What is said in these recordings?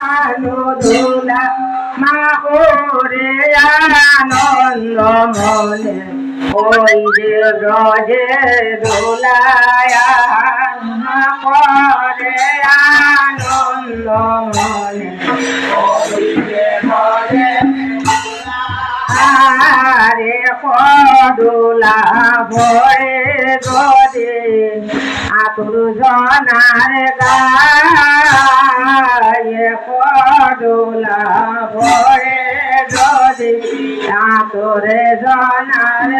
আলো দোলা মা ওরে আনন্দ মনে, ওই যে রজে দোলায়া মা আনন্দ মনে, ওই যে রজে আরে পদুলা ভরে গদে আতুর জনার গায়ে আতুর জনার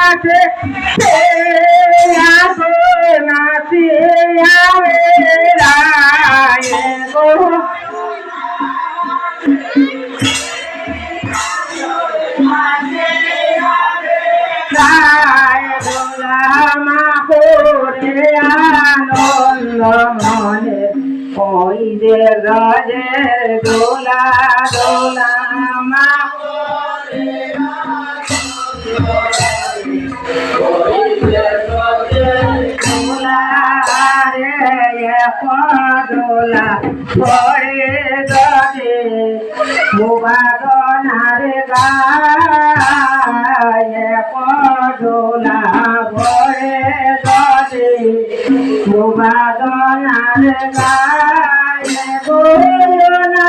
আছে নাচি আবে রায় গো করে আনন্দ মনে যে গজে দোলা দোলা মা। পদোলা পড়ে গজে মুবাদনার গায়ে পদোলা উপাদনার গায়ে গোনায়াতে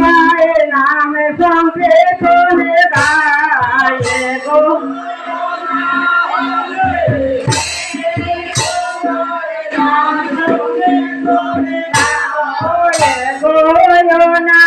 মায়ের নামে সঙ্গে কোনে গায়ে গো Oh, no, no.